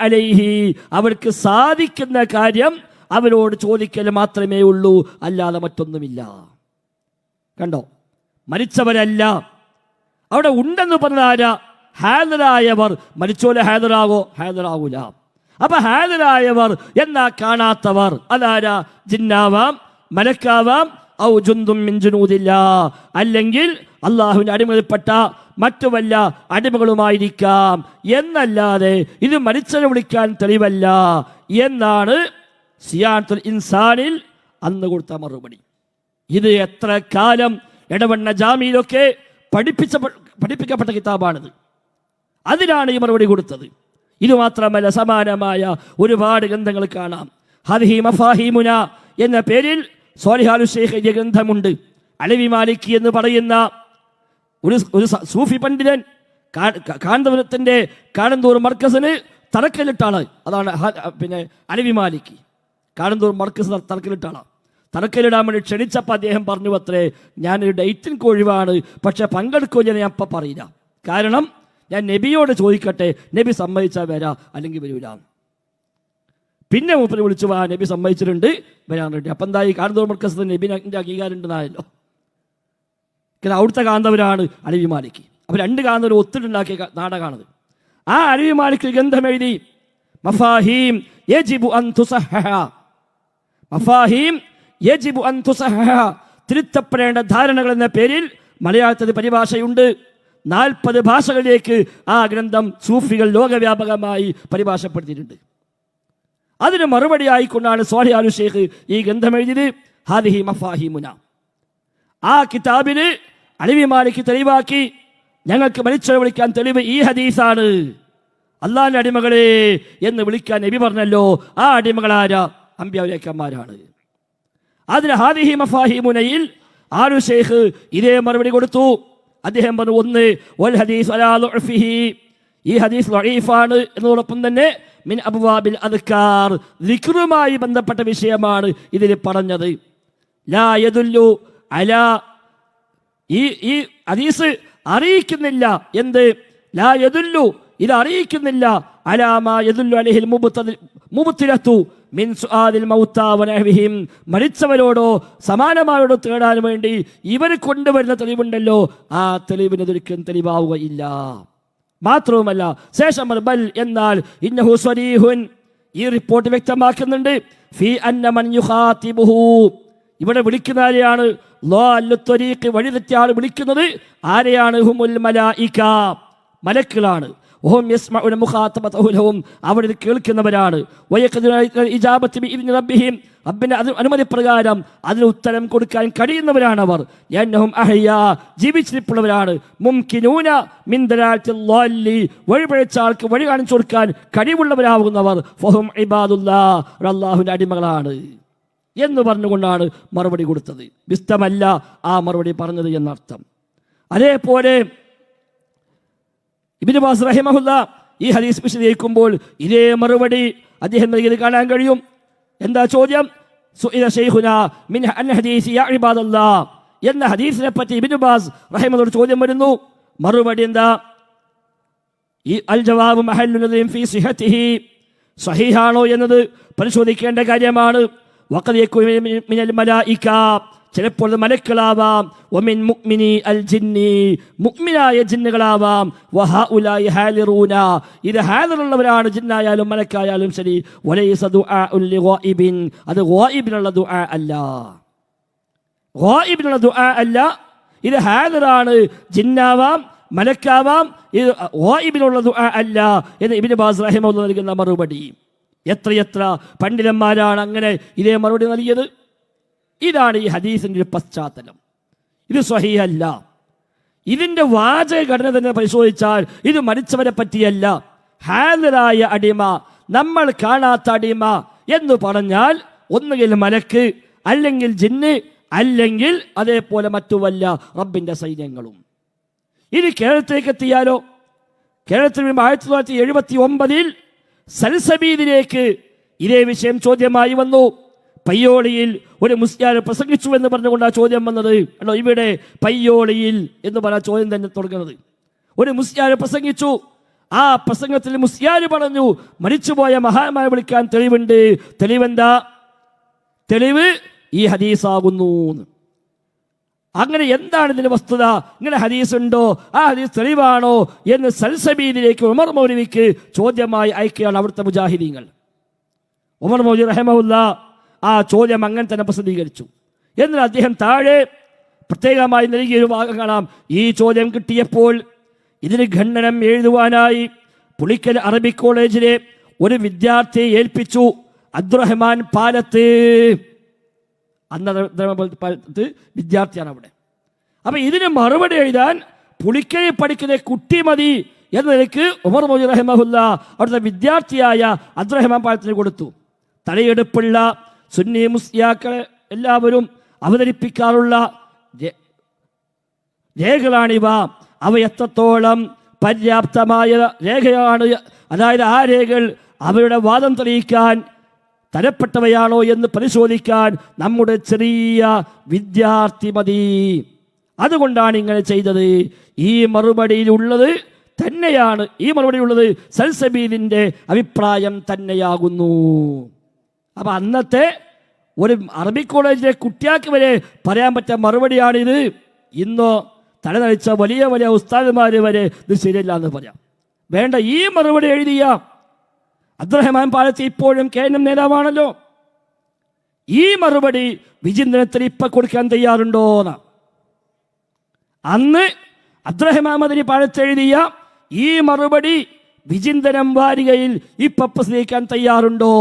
അലൈഹി അവർക്ക് സാധിക്കുന്ന കാര്യം അവരോട് ചോദിക്കൽ മാത്രമേ ഉള്ളൂ അല്ലാതെ മറ്റൊന്നുമില്ല. കണ്ടോ? മരിച്ചവരല്ല അവിടെ ഉണ്ടെന്ന് പറഞ്ഞ ആരാ? ഹാജരായവർ മരിച്ചോലെ ഹാദരാകോ? ഹാദരാകൂല. അപ്പൊ ഹാജരായവർ എന്നാ കാണാത്തവർ? അതാരാ? ജിന്നാവാം മലക്കാവാം ഔ ജുന്തും മിഞ്ചുനൂതില്ല അല്ലെങ്കിൽ അള്ളാഹുവിന്റെ അടിമകളിൽപ്പെട്ട മറ്റു വല്ല അടിമകളുമായിരിക്കാം. എന്നല്ലാതെ ഇത് മരിച്ചവരെ വിളിക്കാൻ തെളിവല്ല. എന്നാണ് സിയാത്തുൽ ഇൻസാനിൽ അന്ന് കൊടുത്ത മറുപടി. ഇത് എത്ര കാലം ഇടവണ്ണ ജാമിയിലൊക്കെ പഠിപ്പിച്ച പഠിപ്പിക്കപ്പെട്ട കിതാബാണിത്. അതിനാണ് ഈ മറുപടി കൊടുത്തത്. ഇത് മാത്രമല്ല സമാനമായ ഒരുപാട് ഗ്രന്ഥങ്ങൾ കാണാം. ഹദ്ഹി മഫാഹിമുന എന്ന പേരിൽ സോലിഹാലു ഷെയ്ഖ് എഴുതിയ ഗ്രന്ഥമുണ്ട്. അലവി മാലിക്കി എന്ന് പറയുന്ന ഒരു ഒരു സൂഫി പണ്ഡിതൻ കാന്തപുരത്തിന്റെ കാണന്തൂർ മർക്കസിന് തറക്കല്ലിട്ടാണ് അതാണ് പിന്നെ അലവി മാലിക്കി കാണുന്നോർ മർക്കസ് തറക്കലിട്ടാളാണ് തറക്കലിടാൻ വേണ്ടി ക്ഷണിച്ചപ്പോൾ അദ്ദേഹം പറഞ്ഞു അത്രേ ഞാനൊരു ഡേറ്റിൻ കൊഴിവാണ് പക്ഷേ പങ്കെടുക്കുമെന്ന് ഞാൻ അപ്പം പറയില്ല. കാരണം ഞാൻ നബിയോട് ചോദിക്കട്ടെ നബി സമ്മതിച്ചാൽ വരാ അല്ലെങ്കിൽ വരൂല. പിന്നെ മൂപ്പര് വിളിച്ചു വാ നബി സമ്മതിച്ചിട്ടുണ്ട് വരാൻ റെഡി അപ്പം എന്തായി കാണുന്നോർ മർക്കസ് നബിന്റെ അംഗീകാരം ഉണ്ടെന്നായല്ലോ. കാരണം അവിടുത്തെ കാന്തവരാണ് അലവി മാലിക്ക് അപ്പോൾ രണ്ട് കാന്തവർ ഒത്തിട്ടുണ്ടാക്കിയ നാടകമാണത്. ആ അലവി മാലിക്ക് ഗ്രന്ഥം എഴുതി മഫാഹീം മഫാഹീം യജിബു അൻ തുസഹഹ തിരുത്തപ്പെടേണ്ട ധാരണകൾ എന്ന പേരിൽ മലയാളത്തിൽ പരിഭാഷയുണ്ട്. നാൽപ്പത് ഭാഷകളിലേക്ക് ആ ഗ്രന്ഥം സൂഫികൾ ലോകവ്യാപകമായി പരിഭാഷപ്പെടുത്തിയിട്ടുണ്ട്. അതിന് മറുപടി ആയിക്കൊണ്ടാണ് സോഹയാലു ഷേഖ് ഈ ഗ്രന്ഥം എഴുതിയത്. ഹാദിഹി മഫാഹിമുന. ആ കിതാബിന് അലവി മാലിക്ക് തെളിവാക്കി ഞങ്ങൾക്ക് മരിച്ചവരെ വിളിക്കാൻ തെളിവ് ഈ ഹദീസാണ്. അള്ളാഹിന്റെ അടിമകളെ എന്ന് വിളിക്കാൻ നബി പറഞ്ഞല്ലോ. ആ അടിമകളാര? അമ്പ്യാവിലേക്കന്മാരാണ്. അതിന് ഹാദിഹി മഫാഹി മുനയിൽ ആരു ഷെയ്ഖ് ഇതേ മറുപടി കൊടുത്തു. അദ്ദേഹം പറഞ്ഞു ഒന്ന് വൽ ഹദീസ്. ഈ ഹദീസ് ലഈഫാണ് എന്നതോടൊപ്പം തന്നെ മിൻ അബ്വാബിൽ അദ്കാർ ദിക്റുമായി ബന്ധപ്പെട്ട വിഷയമാണ് ഇതിൽ പറഞ്ഞത്. ലാ യദുല്ലു അല ഈ ഈ ഹദീസ് അറിയിക്കുന്നില്ല. എന്ത്? ലാ യദുല്ലു ഇത് അറിയിക്കുന്നില്ല. അലാമ യദുല്ലു അലഹിൽ മുബത്തിലത്തു മിൻ സുആദിൽ മൗത്താവനഹിം മരിച്ചവരോടോ സമാനമാരോടോ തേടാൻ വേണ്ടി ഇവർ കൊണ്ടുവരുന്ന തെളിവുണ്ടല്ലോ ആ തെളിവിന് ഒരിക്കലും തെളിവാവുകയില്ല. മാത്രവുമല്ല ശേഷം ബൽ എന്നാൽ ഇന്നഹു സ്വരീഹുൻ ഈ റിപ്പോർട്ട് വ്യക്തമാക്കുന്നുണ്ട്. ഫി അന്ന മൻ യുഖാതിബുഹു ഇവിടെ വിളിക്കുന്ന ആരെയാണ്? ലോ അല്ലുത്തൊരീക്ക് വഴി തെറ്റിയ ആൾ വിളിക്കുന്നത് ആരെയാണ്? ഹുമുൽ മലായിക. മലക്കുകളാണ് ഓഹം യസ്മഉന മുഖാതബതഹു ലഹും അവർ ഇത് കേൾക്കുന്നവരാണ് ഇജാബത്തി റബ്ബിഹിം റബ്ബിന്റെ അനുമതി പ്രകാരം അതിന് ഉത്തരം കൊടുക്കാൻ കഴിയുന്നവരാണ് അവർ. എന്നഹും അഹയ്യ ജീവിച്ചിരിപ്പുള്ളവരാണ്. മുംകിനൂന ളാലി വഴിപഴച്ച ആൾക്ക് വഴി കാണിച്ചു കൊടുക്കാൻ കഴിവുള്ളവരാകുന്നവർ. ഫഹും ഇബാദുല്ലാ അള്ളാഹുവിന്റെ അടിമകളാണ്. എന്ന് പറഞ്ഞുകൊണ്ടാണ് മറുപടി കൊടുത്തത്. വിസ്തമല്ല ആ മറുപടി പറഞ്ഞത് എന്നർത്ഥം. അതേപോലെ ഇബിന് ബാസ് റഹിമഹുല്ല ഈ ഹദീസ് വിശദീകരിക്കുമ്പോൾ ഇതേ മറുപടി അദ്ദേഹം നൽകിയത് കാണാൻ കഴിയും. എന്താ ചോദ്യം? എന്ന ഹദീസിനെ പറ്റി ഇബിന് ബാസ് റഹിമത്തോട് ചോദ്യം വരുന്നു. മറുപടി എന്താ? ഈ അൽ ജവാബ് സഹിഹാണോ എന്നത് പരിശോധിക്കേണ്ട കാര്യമാണ്. വഖദ് യകൂനു മിനൽ മലായിക ചിലപ്പോൾ മലക്കളാവാം. ഒമിൻ മുക്മിനി അൽ ജിന്നി. മുഅ്മിനായ ജിന്നുകളാവാം. വഹഉലായി ഹാലിറൂന. ഇത് ഹാലിറുള്ളവരാണ് ജിന്നായാലും മലക്കായാലും ശരി. അത് ഗായിബിനുള്ള ദുആ അല്ല. ഗായിബിനുള്ള ദുആ അല്ല. ഇത് ഹാദറാണ് ജിന്നാവാം മലക്കാവാം. ഇത് ഗായിബിനുള്ള ദുആ അല്ല എന്ന് ഇബ്നു ബാസ് റഹിമുള്ള നൽകുന്ന മറുപടി. എത്രയെത്ര പണ്ഡിതന്മാരാണ് അങ്ങനെ ഇതേ മറുപടി നൽകിയത്? ഇതാണ് ഈ ഹദീസിന്റെ ഒരു പശ്ചാത്തലം. ഇത് സ്വഹീഹല്ല. ഇതിന്റെ വാചക ഘടന തന്നെ പരിശോധിച്ചാൽ ഇത് മരിച്ചവരെ പറ്റിയല്ല. ഹാദരായ അടിമ നമ്മൾ കാണാത്ത അടിമ എന്ന് പറഞ്ഞാൽ ഒന്നുകിൽ മലക്ക് അല്ലെങ്കിൽ ജിന്ന് അല്ലെങ്കിൽ അതേപോലെ മറ്റു വല്ല റബ്ബിന്റെ സൈന്യങ്ങളും. ഇനി കേരളത്തിലേക്ക് എത്തിയാലോ? കേരളത്തിൽ ആയിരത്തി തൊള്ളായിരത്തി എഴുപത്തി ഒമ്പതിൽ സൽസബീദിലേക്ക് ഇതേ വിഷയം ചോദ്യമായി വന്നു. പയ്യോളിയിൽ ഒരു മുസ്ലിയാർ പ്രസംഗിച്ചു എന്ന് പറഞ്ഞുകൊണ്ട് ആ ചോദ്യം വന്നത്. അല്ലോ ഇവിടെ പയ്യോളിയിൽ എന്ന് പറഞ്ഞ ചോദ്യം തന്നെ തുടങ്ങുന്നത്. ഒരു മുസ്ലിയാർ പ്രസംഗിച്ചു. ആ പ്രസംഗത്തിൽ മുസ്ലിയാർ പറഞ്ഞു മരിച്ചുപോയ മഹാന്മാരെ വിളിക്കാൻ തെളിവുണ്ട്. തെളിവെന്താ? തെളിവ് ഈ ഹദീസാകുന്നു. അങ്ങനെ എന്താണ് ഇതിന് വസ്തുത? ഇങ്ങനെ ഹദീസ് ഉണ്ടോ ആ ഹദീസ് തെളിവാണോ? എന്ന് സൽസബീദിലേക്ക് ഉമർ മൗലവിക്ക് ചോദ്യമായി അയക്കുകയാണ് അവിടുത്തെ മുജാഹിദീങ്ങൾ. ഉമർ മൗലി റഹമുല്ല ആ ചോദ്യം അങ്ങനെ തന്നെ പ്രസിദ്ധീകരിച്ചു. എന്നാൽ അദ്ദേഹം താഴെ പ്രത്യേകമായി നൽകിയ ഒരു ഭാഗം കാണാം. ഈ ചോദ്യം കിട്ടിയപ്പോൾ ഇതിന് ഖണ്ഡനം എഴുതുവാനായി പുളിക്കൽ അറബി കോളേജിലെ ഒരു വിദ്യാർത്ഥിയെ ഏൽപ്പിച്ചു. അബ്ദുറഹ്മാൻ പാലത്ത് അന്ന് പാലത്ത് വിദ്യാർത്ഥിയാണ് അവിടെ. അപ്പൊ ഇതിന് മറുപടി എഴുതാൻ പുളിക്കൽ പഠിക്കുന്ന കുട്ടി മതി എന്ന നിലയ്ക്ക് ഉമർ മൊജി അവിടുത്തെ വിദ്യാർത്ഥിയായ അബ്ദുറഹ്മാൻ പാലത്തിന് കൊടുത്തു. തലയെടുപ്പുള്ള സുന്നി മുസ്ലിയാക്കളെ എല്ലാവരും അവതരിപ്പിക്കാറുള്ള രേഖകളാണ് രേഖകളാണിവ. അവ എത്രത്തോളം പര്യാപ്തമായ രേഖയാണ് അതായത് ആ രേഖകൾ അവരുടെ വാദം തെളിയിക്കാൻ തരപ്പെട്ടവയാണോ എന്ന് പരിശോധിക്കാൻ നമ്മുടെ ചെറിയ വിദ്യാർത്ഥി മതി. അതുകൊണ്ടാണ് ഇങ്ങനെ ചെയ്തത്. ഈ മറുപടിയിലുള്ളത് തന്നെയാണ്. ഈ മറുപടിയുള്ളത് സൽസബീലിന്റെ അഭിപ്രായം തന്നെയാകുന്നു. അപ്പൊ അന്നത്തെ ഒരു അറബി കോളേജിലെ കുട്ടിയാക്ക് വരെ പറയാൻ പറ്റിയ മറുപടിയാണിത്. ഇന്നോ തലനഴിച്ച വലിയ വലിയ ഉസ്താദുമാർ വരെ ഇത് ശരിയല്ല എന്ന് പറയാം. വേണ്ട ഈ മറുപടി എഴുതിയ അബ്ദുറഹ്മാൻ പാലത്ത് ഇപ്പോഴും കെ എൻ എം നേതാവാണല്ലോ. ഈ മറുപടി വിചിന്തനത്തിന് ഇപ്പൊ കൊടുക്കാൻ തയ്യാറുണ്ടോ എന്ന. അന്ന് അബ്ദുറഹ്മാൻ മദനി പാഴത്തെഴുതിയ ഈ മറുപടി വിചിന്തനം വാരികയിൽ ഇപ്പൊ പ്രസിദ്ധീകരിക്കാൻ തയ്യാറുണ്ടോ?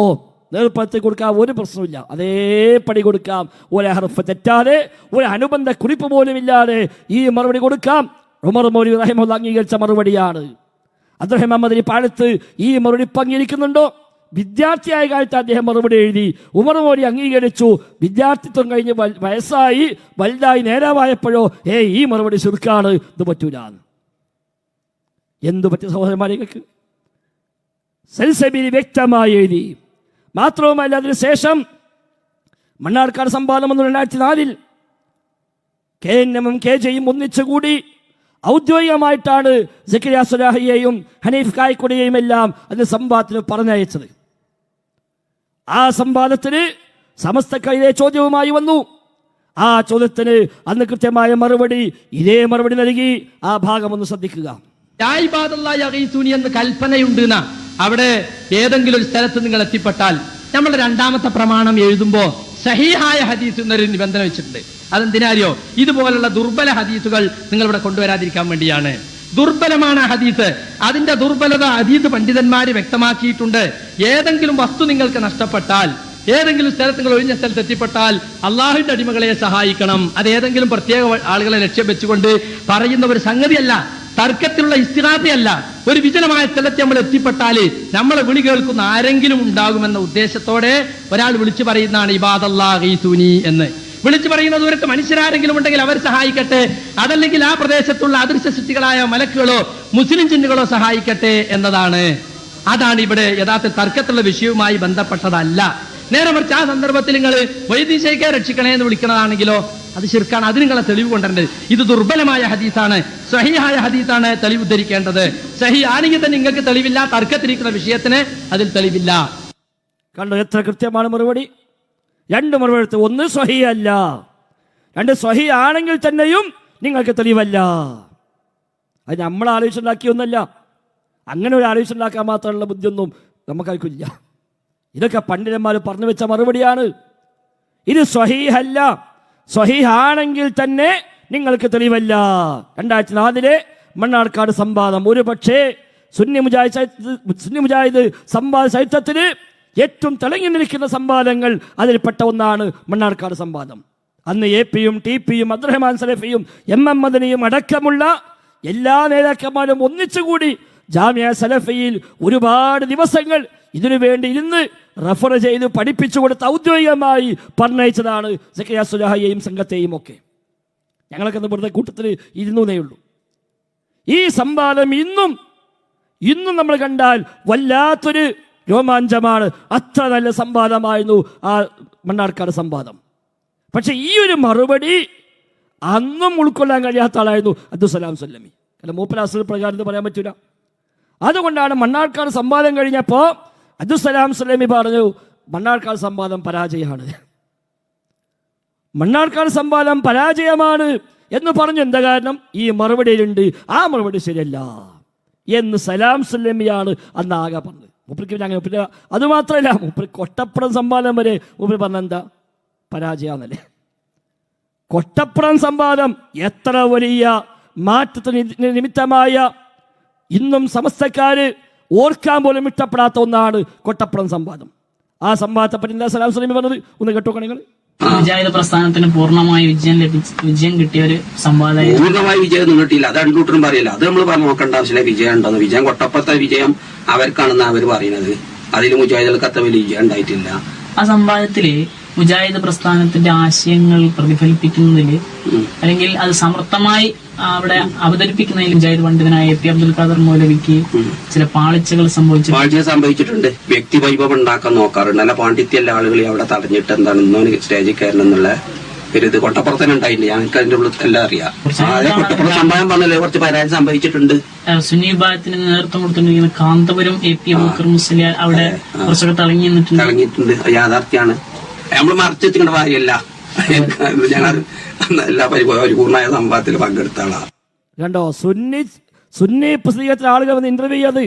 നേർപ്പത്തി കൊടുക്കാം ഒരു പ്രശ്നമില്ല അതേപടി കൊടുക്കാം. ഒരു ഹർഫ് തെറ്റാതെ ഒരു അനുബന്ധ കുറിപ്പ് പോലും ഇല്ലാതെ ഈ മറുപടി കൊടുക്കാം. ഉമർ മൗലി റഹിമുള്ള അംഗീകരിച്ച മറുപടിയാണ്. അദ്ദേഹം മദനി പാഴത്ത് ഈ മറുപടി പങ്കിരിക്കുന്നുണ്ടോ വിദ്യാർത്ഥിയായ കാലത്ത് അദ്ദേഹം മറുപടി എഴുതി ഉമർ മോലി അംഗീകരിച്ചു. വിദ്യാർത്ഥിത്വം കഴിഞ്ഞ് വയസ്സായി വലുതായി നേരാവായപ്പോഴോ ഏ ഈ മറുപടി ചുരുക്കാണ്. ഇത് പറ്റൂല. എന്തു പറ്റിയ സഹോദരന്മാരെ സൽസബിരി വ്യക്തമായി എഴുതി. മാത്രവുമല്ല അതിനുശേഷം മണ്ണാർക്കാട് സംവാദം വന്നു രണ്ടായിരത്തി നാലിൽ കെ എൻ എമ്മും കെ ജെയും ഒന്നിച്ചുകൂടി ഔദ്യോഗികമായിട്ടാണ് സക്കിയ സുലാഹിയെയും ഹനീഫ് കായ്ക്കുടിയെയും എല്ലാം അതിന് സംവാദത്തിന് പറഞ്ഞയച്ചത്. ആ സംവാദത്തിന് സമസ്തക്കയിലെ ചോദ്യവുമായി വന്നു. ആ ചോദ്യത്തിന് അന്ന് കൃത്യമായ മറുപടി ഇതേ മറുപടി നൽകി. ആ ഭാഗം ഒന്ന് ശ്രദ്ധിക്കുക എന്ന് കൽപ്പനയുണ്ട് എന്നാ അവിടെ ഏതെങ്കിലും ഒരു സ്ഥലത്ത് നിങ്ങൾ എത്തിപ്പെട്ടാൽ നമ്മൾ രണ്ടാമത്തെ പ്രമാണം എഴുതുമ്പോൾ സഹിഹായ ഹദീസ് എന്നൊരു നിബന്ധന വെച്ചിട്ടുണ്ട്. അതെന്തിനാരിയോ? ഇതുപോലുള്ള ദുർബല ഹദീസുകൾ നിങ്ങൾ ഇവിടെ കൊണ്ടുവരാതിരിക്കാൻ വേണ്ടിയാണ്. ദുർബലമാണ് ഹദീസ്. അതിന്റെ ദുർബലത ഹദീസ് പണ്ഡിതന്മാര് വ്യക്തമാക്കിയിട്ടുണ്ട്. ഏതെങ്കിലും വസ്തു നിങ്ങൾക്ക് നഷ്ടപ്പെട്ടാൽ ഏതെങ്കിലും സ്ഥലത്ത് നിങ്ങൾ ഒഴിഞ്ഞ സ്ഥലത്ത് എത്തിപ്പെട്ടാൽ അള്ളാഹുവിന്റെ അടിമകളെ സഹായിക്കണം. അത് ഏതെങ്കിലും പ്രത്യേക ആളുകളെ ലക്ഷ്യം വെച്ചുകൊണ്ട് പറയുന്ന ഒരു സംഗതിയല്ല. തർക്കത്തിലുള്ള ഇസ്തിഹാസയല്ല ഒരു വിജനമായ സ്ഥലത്ത് നമ്മൾ എത്തിപ്പെട്ടാൽ നമ്മളെ വിളി കേൾക്കുന്ന ആരെങ്കിലും ഉണ്ടാകുമെന്ന ഉദ്ദേശത്തോടെ ഒരാൾ വിളിച്ചു പറയുന്നതാണ് ഇബാദല്ലാഹീസൂനി എന്ന്. വിളിച്ചു പറയുന്ന ദൂരത്ത് മനുഷ്യരാരെങ്കിലും ഉണ്ടെങ്കിൽ അവർ സഹായിക്കട്ടെ. അതല്ലെങ്കിൽ ആ പ്രദേശത്തുള്ള അദൃശ്യ സൃഷ്ടികളായ മലക്കുകളോ മുസ്ലിം ചിന്തകളോ സഹായിക്കട്ടെ എന്നതാണ്. അതാണ് ഇവിടെ യഥാർത്ഥ തർക്കത്തിലുള്ള വിഷയവുമായി ബന്ധപ്പെട്ടതല്ല. നേരെ മറിച്ച് ആ സന്ദർഭത്തിൽ നിങ്ങൾ വൈദ്യശേഖരെ രക്ഷിക്കണേ എന്ന് വിളിക്കണതാണെങ്കിലോ അത് ശിർക്കാണ്. അതിന് നിങ്ങളെ തെളിവ് കൊണ്ടുവരേണ്ടത്. ഇത് ദുർബലമായ ഹദീസാണ്. സഹിയായ ഹദീസാണ് തെളിവ് ഉദ്ധരിക്കേണ്ടത്. സഹി ആണെങ്കിൽ തന്നെ നിങ്ങൾക്ക് തെളിവില്ല തർക്കത്തിരിക്കുന്ന വിഷയത്തിന് അതിൽ തെളിവില്ല. കണ്ടോ എത്ര കൃത്യമാണ് മറുപടി? രണ്ട് മറുപടി. ഒന്ന് സ്വഹിയല്ല രണ്ട് സ്വഹി ആണെങ്കിൽ തന്നെയും നിങ്ങൾക്ക് തെളിവല്ല. അത് നമ്മൾ ആലോചിച്ചുണ്ടാക്കിയൊന്നല്ല. അങ്ങനെ ഒരു ആലോചിച്ചുണ്ടാക്കാൻ മാത്രമുള്ള ബുദ്ധിയൊന്നും നമുക്കാർക്കില്ല. ഇതൊക്കെ പണ്ഡിതന്മാർ പറഞ്ഞു വെച്ച മറുപടിയാണ്. ഇത് സ്വഹീഹല്ല സ്വഹീഹാണെങ്കിൽ തന്നെ നിങ്ങൾക്ക് തെളിവല്ല. രണ്ടായിരത്തി നാലിലെ മണ്ണാർക്കാട് സംവാദം. ഒരു പക്ഷേ സുന്നി മുജാഹിദ് ചരിത്ര- സുന്നി മുജാഹിദ് സംവാദ ചരിത്രത്തിന് ഏറ്റവും തിളങ്ങി നിൽക്കുന്ന സംവാദങ്ങൾ അതിൽപ്പെട്ട ഒന്നാണ് മണ്ണാർക്കാട് സംവാദം. അന്ന് എ പിയും ടി പിയും അബ്ദുറഹ്മാൻ സലഫിയും എം എം മദനിയും അടക്കമുള്ള എല്ലാ നേതാക്കന്മാരും ഒന്നിച്ചുകൂടി ജാമ്യ സലഫിയിൽ ഒരുപാട് ദിവസങ്ങൾ ഇതിനു വേണ്ടി ഇരുന്ന് റഫർ ചെയ്ത് പഠിപ്പിച്ചു കൊടുത്ത് ഔദ്യോഗികമായി പറഞ്ഞയച്ചതാണ് സക്കയ സുലഹയെയും സംഘത്തെയും ഒക്കെ. ഞങ്ങളൊക്കെ വെറുതെ കൂട്ടത്തിൽ ഇരുന്നേ ഉള്ളൂ. ഈ സംവാദം ഇന്നും ഇന്നും നമ്മൾ കണ്ടാൽ വല്ലാത്തൊരു രോമാഞ്ചമാണ്. അത്ര നല്ല സംവാദമായിരുന്നു ആ മണ്ണാർക്കാട് സംവാദം. പക്ഷേ ഈ ഒരു മറുപടി അന്നും ഉൾക്കൊള്ളാൻ കഴിയാത്ത ആളായിരുന്നു അബ്ദുസലാം സല്ലമി. കാരണം മൂപ്പരാസുൽ പ്രകാരം എന്ന് പറയാൻ പറ്റൂല. അതുകൊണ്ടാണ് മണ്ണാർക്കാട് സംവാദം കഴിഞ്ഞപ്പോൾ അബ്ദുസലാം സലേമി പറഞ്ഞു മണ്ണാർക്കാട് സംവാദം പരാജയമാണ്. മണ്ണാർക്കാട് സംവാദം പരാജയമാണ് എന്ന് പറഞ്ഞു എന്താ കാരണം? ഈ മറുപടിയിലുണ്ട് ആ മറുപടി ശരിയല്ല എന്ന് സലാം സല്ലമിയാണ് അന്ന് ആകെ പറഞ്ഞത്. മുപ്പരിക്ക് അങ്ങനെ പിന്നെ അത് മാത്രമല്ല മുപ്പരി കൊട്ടപ്പുറം സംവാദം വരെ മുപ്പരി പറഞ്ഞ എന്താ? പരാജയാന്നല്ലേ കൊട്ടപ്പുറം സംവാദം എത്ര വലിയ മാറ്റത്തിന് നിമിത്തമായ ഇന്നും സമസ്തക്കാര് ഓർക്കാൻ പോലും ഇഷ്ടപ്പെടാത്ത ഒന്നാണ് കൊട്ടപ്പുറം സംവാദം. ആ സംവാദത്തെ പറ്റി എന്താ സലാം സലമി പറഞ്ഞത്? ഒന്ന് കേട്ടോ കണികൾ മുജാഹിദ് പ്രസ്ഥാനത്തിന് പൂർണമായി വിജയം ലഭിച്ച വിജയം കിട്ടിയ ഒരു സംവാദം പൂർണമായി വിജയം നിന്നിട്ടില്ല അത് അൺകൂട്ടറും പറയില്ല. അത് നമ്മൾ പറഞ്ഞു നോക്കേണ്ട ആവശ്യമില്ല. വിജയം ഉണ്ടെന്ന്. വിജയം കൊട്ടപ്പുറത്തെ വിജയം അവർക്കാണെന്ന് അവർ പറയുന്നത്. അതിൽ മുജാഹിദുകൾക്ക് അത്ര വലിയ വിജയം ഉണ്ടായിട്ടില്ല. ആ സംവാദത്തിൽ മുജാഹിദ് പ്രസ്ഥാനത്തിന്റെ ആശയങ്ങൾ പ്രതിഫലിപ്പിക്കുന്നതിൽ അല്ലെങ്കിൽ അത് സമർത്ഥമായി അവിടെ അവതരിപ്പിക്കുന്നതിൽ മുജാഹിദ് പണ്ഡിതനായ എ പി അബ്ദുൽ ഖാദർ മൗലവിക്ക് ചില പാളിച്ചകൾ സംഭവിച്ചു പാളിച്ച സംഭവിച്ചിട്ടുണ്ട്. വ്യക്തി വൈഭവം ഉണ്ടാക്കാൻ നോക്കാറുണ്ട്. നല്ല പാണ്ഡിത്യല്ല ആളുകളെ അവിടെ തടഞ്ഞിട്ട് എന്താണ് ഇന്നോന് സ്റ്റേജിൽ കയറണം എന്നുള്ള ഒരു ഇത് കൊട്ടപ്പുറത്തന്നെ ഉണ്ടായില്ല. ഞങ്ങൾക്ക് അതിന്റെ ഉള്ളിൽ എല്ലാം അറിയാം. കൊട്ടപ്പുറം സംഭവം പറഞ്ഞല്ലേ? കുറച്ച് പരാതി സംഭവിച്ചിട്ടുണ്ട്. സുനി വിഭാഗത്തിന് നേതൃത്വം കൊടുത്തിട്ടുണ്ട് കാന്തപുരം എ പി അബൂക്കർ മുസ്ലിയാർ അവിടെ കുറച്ചൊക്കെ തളങ്ങി നിന്നിട്ടുണ്ട്. തളങ്ങിയിട്ടുണ്ട്. യാഥാർത്ഥ്യമാണ്. നമ്മൾ മറച്ചു വെച്ചിട്ട് കാര്യമല്ല. ഞങ്ങൾ എല്ലാ പരിപാടി ഒരു പൂർണമായ സംഭവത്തിൽ പങ്കെടുത്ത ആളാണ് കണ്ടോ സുന്നി സുന്നി പ്രസിദ്ധീകരണത്തിലെ ആളുകൾ വന്ന് ഇന്റർവ്യൂ ചെയ്യാത്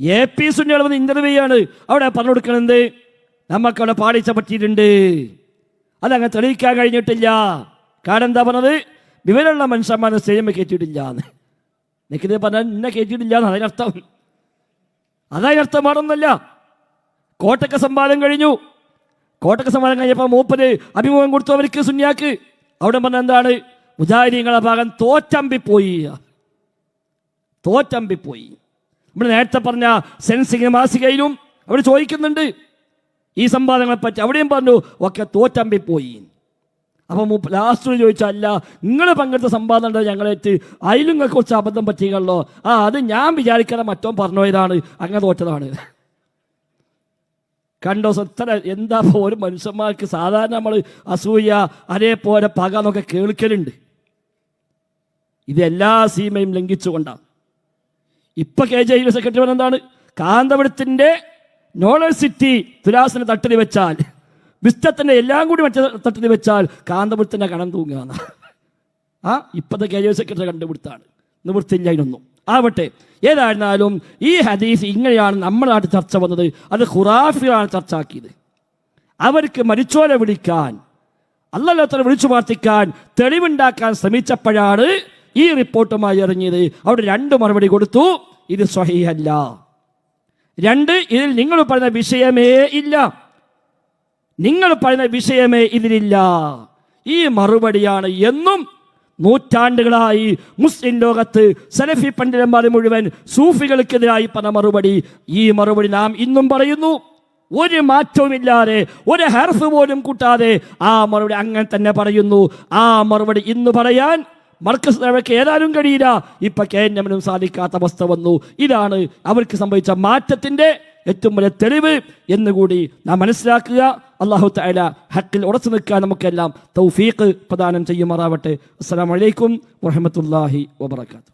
എ പി സുന്നികൾ വന്ന് ഇന്റർവ്യൂ ചെയ്യാണ്. അവിടെ പറഞ്ഞു കൊടുക്കണത് നമുക്കവിടെ പാടിച്ച പറ്റിയിട്ടുണ്ട്. അതങ്ങ് തെളിയിക്കാൻ കഴിഞ്ഞിട്ടില്ല. കാരണം എന്താ പറഞ്ഞത്? വിവരമുള്ള മനുഷ്യന്മാരെ സ്റ്റേജിൽ കയറ്റിയിട്ടില്ല എന്ന്. നിനക്കിത് പറഞ്ഞാൽ എന്നെ കയറ്റിയിട്ടില്ല എന്ന്. അതിനർത്ഥം അതതിനർത്ഥം മാറുന്നല്ല കോട്ടക്ക സംവാദം കഴിഞ്ഞു. കോട്ടക്ക സമ്മാനം കഴിഞ്ഞപ്പോൾ മൂപ്പര് അഭിമുഖം കൊടുത്തു അവർക്ക് സുന്യാക്ക് അവിടെ പറഞ്ഞ എന്താണ്? മുജാഹിദീങ്ങളെ ഭാഗം തോറ്റമ്പിപ്പോയി. തോറ്റമ്പിപ്പോയി. നമ്മൾ നേരത്തെ പറഞ്ഞ സെൻസിങ് മാസികയിലും അവർ ചോദിക്കുന്നുണ്ട്. ഈ സംവാദങ്ങളെ പറ്റി അവിടെയും പറഞ്ഞു ഒക്കെ തോറ്റമ്പിപ്പോയി. അപ്പം ലാസ്റ്റ് ചോദിച്ചാൽ അല്ല നിങ്ങൾ പങ്കെടുത്ത സംവാദം ഉണ്ടോ ഞങ്ങളേറ്റ് അതിലും കുറച്ച് അബദ്ധം പറ്റിയല്ലോ ആ അത് ഞാൻ വിചാരിക്കാതെ മറ്റോ പറഞ്ഞോയതാണ് അങ്ങനെ തോറ്റതാണ്. കണ്ടോ സത്ര എന്താ ഒരു മനുഷ്യന്മാർക്ക് സാധാരണ നമ്മൾ അസൂയ അതേപോലെ പക എന്നൊക്കെ കേൾക്കലുണ്ട്. ഇതെല്ലാ സീമയും ലംഘിച്ചുകൊണ്ടാണ്. ഇപ്പൊ കെ ജെ സെക്രട്ടറി എന്താണ്? കാന്തപുരത്തിന്റെ നോളജ് സിറ്റി തുലാസിനെ തട്ടിൽ വെച്ചാൽ വിസ്തത്തിന്റെ എല്ലാം കൂടി മറ്റേ തട്ടിൽ വെച്ചാൽ കാന്തപുരത്തിന്റെ കണം തൂങ്ങുക ആ ഇപ്പോഴത്തെ കെ ജെ സെക്രട്ടറി കണ്ടുപിടുത്താണ്. നിവൃത്തില്ല അതിനൊന്നും. ആവട്ടെ. ഏതായിരുന്നാലും ഈ ഹദീസ് ഇങ്ങനെയാണ് നമ്മളായിട്ട് ചർച്ച വന്നത്. അത് ഖുറാഫിയാണ് ചർച്ച ആക്കിയത്. അവർക്ക് മരിച്ചോലെ വിളിക്കാൻ അല്ലല്ലാത്തവരെ വിളിച്ചു പ്രാർത്ഥിക്കാൻ തെളിവുണ്ടാക്കാൻ ശ്രമിച്ചപ്പോഴാണ് ഈ റിപ്പോർട്ടുമായി ഇറങ്ങിയത്. അവിടെ രണ്ട് മറുപടി കൊടുത്തു. ഇത് സ്വഹീഹല്ല. രണ്ട് ഇതിൽ നിങ്ങൾ പറയുന്ന വിഷയമേ ഇല്ല. നിങ്ങൾ പറയുന്ന വിഷയമേ ഇതിലില്ല. ഈ മറുപടിയാണ് എന്നും നൂറ്റാണ്ടുകളായി മുസ്ലിം ലോകത്ത് സലഫി പണ്ഡിതന്മാർ മുഴുവൻ സൂഫികൾക്കെതിരായി പറഞ്ഞ മറുപടി. ഈ മറുപടി നാം ഇന്നും പറയുന്നു. ഒരു മാറ്റവുമില്ലാതെ ഒരു ഹെർഫ് പോലും കൂട്ടാതെ ആ മറുപടി അങ്ങനെ തന്നെ പറയുന്നു. ആ മറുപടി ഇന്ന് പറയാൻ മർക്കസ് അവർക്ക് ഏതാനും കഴിയില്ല. ഇപ്പൊ കെ എൻ എമ്മിനും സാധിക്കാത്ത അവസ്ഥ വന്നു. ഇതാണ് അവർക്ക് സംഭവിച്ച മാറ്റത്തിന്റെ ഏറ്റവും വലിയ തെളിവ് എന്നുകൂടി നാം മനസ്സിലാക്കുക. അള്ളാഹു തആല ഹക്കിൽ ഉറച്ചു നിൽക്കാൻ നമുക്കെല്ലാം തൗഫീഖ് പ്രദാനം ചെയ്യുമാറാവട്ടെ. അസ്സലാമു അലൈക്കും വറഹ്മത്തുള്ളാഹി വബറകാതുഹു.